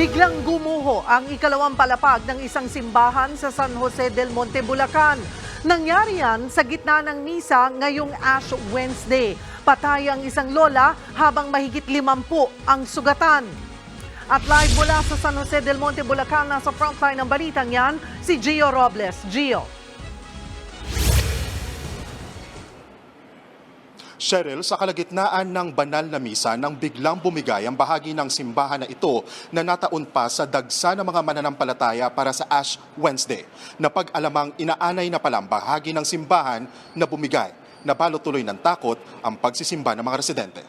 Biglang gumuho ang ikalawang palapag ng isang simbahan sa San Jose del Monte, Bulacan. Nangyari yan sa gitna ng misa ngayong Ash Wednesday. Patay ang isang lola habang mahigit limampu ang sugatan. At live mula sa San Jose del Monte, Bulacan, nasa frontline ng balitang yan, si Gio Robles. Gio. Cheryl, sa kalagitnaan ng banal na misa nang biglang bumigay ang bahagi ng simbahan na ito na nataon pa sa dagsa ng mga mananampalataya para sa Ash Wednesday. Napag-alamang inaanay na palang bahagi ng simbahan na bumigay. Nabalo tuloy ng takot ang pagsisimba ng mga residente.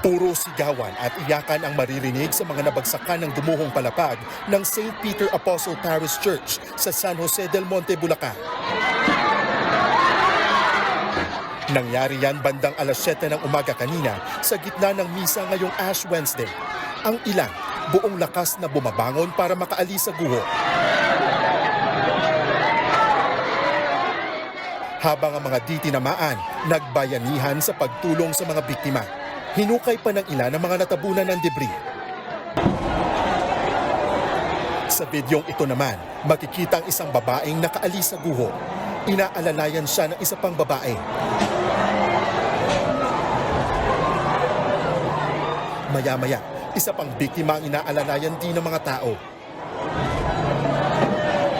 Puro sigawan at iyakan ang maririnig sa mga nabagsakan ng gumuhong palapag ng St. Peter Apostle Parish Church sa San Jose del Monte, Bulacan. Nangyari yan bandang alas 7 ng umaga kanina sa gitna ng misa ngayong Ash Wednesday. Ang ilan, buong lakas na bumabangon para makaalis sa guho. Habang ang mga di tinamaan, nagbayanihan sa pagtulong sa mga biktima. Hinukay pa ng ilan ang mga natabunan ng debris. Sa bidyong ito naman, makikita ang isang babaeng nakaalis sa guho. Inaalalayan siya ng isa pang babae. Maya-maya, isa pang biktima ang inaalalayan din ng mga tao.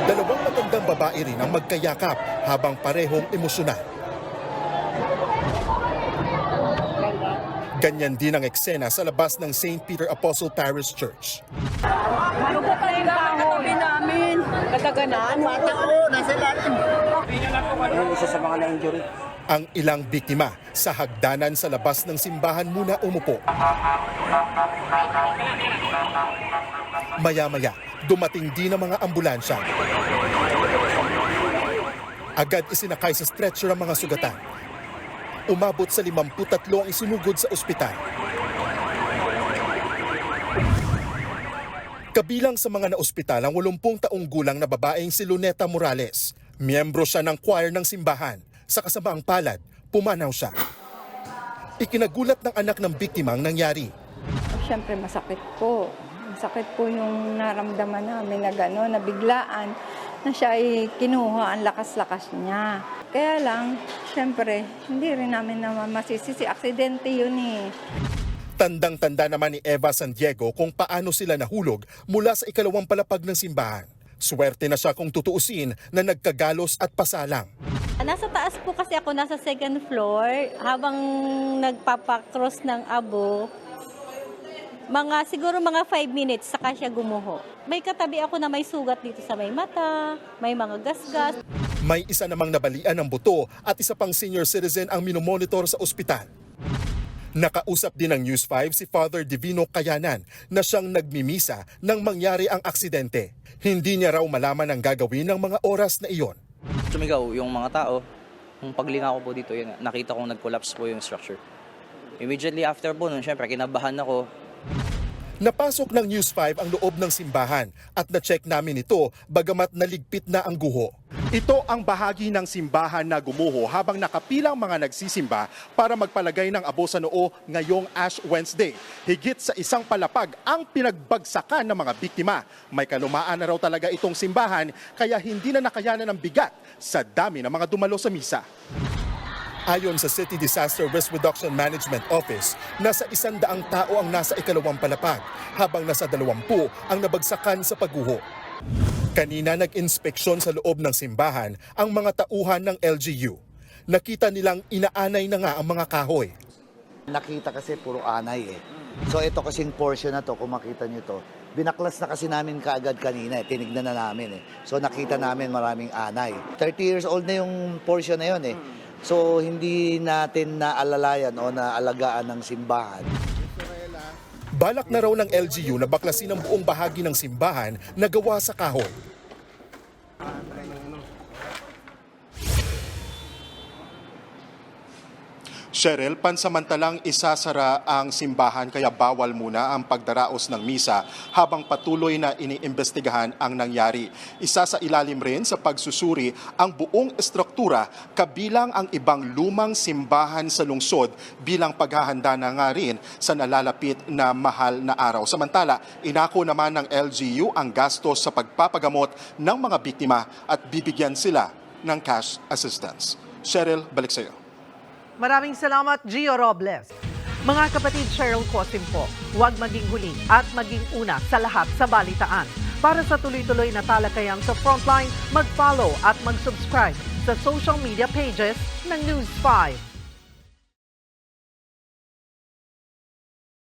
Dalawang matandang babae rin ang magkayakap habang parehong emosyonal. Ganyan din ang eksena sa labas ng St. Peter Apostle Parish Church. Ano po kayong katabi namin? Kataganan? Yan, isa sa mga na-injury. Ang ilang biktima sa hagdanan sa labas ng simbahan muna umupo. Maya-maya, dumating din ang mga ambulansya. Agad isinakay sa stretcher ang mga sugatan. Umabot sa 53 ang isinugod sa ospital. Kabilang sa mga naospital ang 80 taong gulang na babaeng si Luneta Morales. Miyembro siya ng choir ng simbahan. Sa kasamaang palad, pumanaw siya. Ikinagulat ng anak ng biktima ang nangyari. Siyempre masakit po. Masakit po yung naramdaman namin na gano'n, na biglaan na siya ay kinuha ang lakas-lakas niya. Kaya lang, siyempre, hindi rin namin naman masisisi. Aksidente yun eh. Tandang-tanda naman ni Eva San Diego kung paano sila nahulog mula sa ikalawang palapag ng simbahan. Swerte na siya kung tutuusin na nagkagalos at pasalang. Nasa taas po kasi ako, nasa second floor, habang nagpapakross ng abo, mga siguro mga 5 minutes saka siya gumuho. May katabi ako na may sugat dito sa may mata, may mga gasgas. May isa namang nabalian ng buto at isa pang senior citizen ang minomonitor sa ospital. Nakausap din ng News 5 si Father Divino Kayanan na siyang nagmimisa nang mangyari ang aksidente. Hindi niya raw malaman ang gagawin ng mga oras na iyon. Sumigaw yung mga tao. Kung paglinga ko po dito, yun, nakita kong nag-collapse po yung structure. Immediately after po nun, syempre, kinabahan ako. Napasok ng News 5 ang loob ng simbahan at na-check namin ito bagamat naligpit na ang guho. Ito ang bahagi ng simbahan na gumuho habang nakapilang mga nagsisimba para magpalagay ng abo sa noo ngayong Ash Wednesday. Higit sa isang palapag ang pinagbagsakan ng mga biktima. May kalumaan na raw talaga itong simbahan kaya hindi na nakayanan ng bigat sa dami ng mga dumalo sa misa. Ayon sa City Disaster Risk Reduction Management Office, nasa isandaang tao ang nasa ikalawang palapag, habang nasa dalawampu ang nabagsakan sa pagguho. Kanina nag-inspeksyon sa loob ng simbahan ang mga tauhan ng LGU. Nakita nilang inaanay na nga ang mga kahoy. Nakita kasi puro anay eh. So ito kasing portion na to, kung makita nyo to, binaklas na kasi namin kaagad kanina eh. Tinignan na namin eh. So nakita namin maraming anay. 30 years old na yung portion na yun eh. So hindi natin naalalayan o naalagaan ng simbahan. Balak na raw ng LGU na baklasin ang buong bahagi ng simbahan na gawa sa kahoy. Cheryl, pansamantalang isasara ang simbahan kaya bawal muna ang pagdaraos ng misa habang patuloy na iniimbestigahan ang nangyari. Isa sa ilalim rin sa pagsusuri ang buong estruktura kabilang ang ibang lumang simbahan sa lungsod bilang paghahanda na nga rin sa nalalapit na mahal na araw. Samantala, inako naman ng LGU ang gastos sa pagpapagamot ng mga biktima at bibigyan sila ng cash assistance. Cheryl, balik sa iyo. Maraming salamat, Gio Robles. Mga kapatid Cheryl Cosim po, huwag maging huli at maging una sa lahat sa balitaan. Para sa tuloy-tuloy na talakayan sa Frontline, mag-follow at mag-subscribe sa social media pages ng News 5.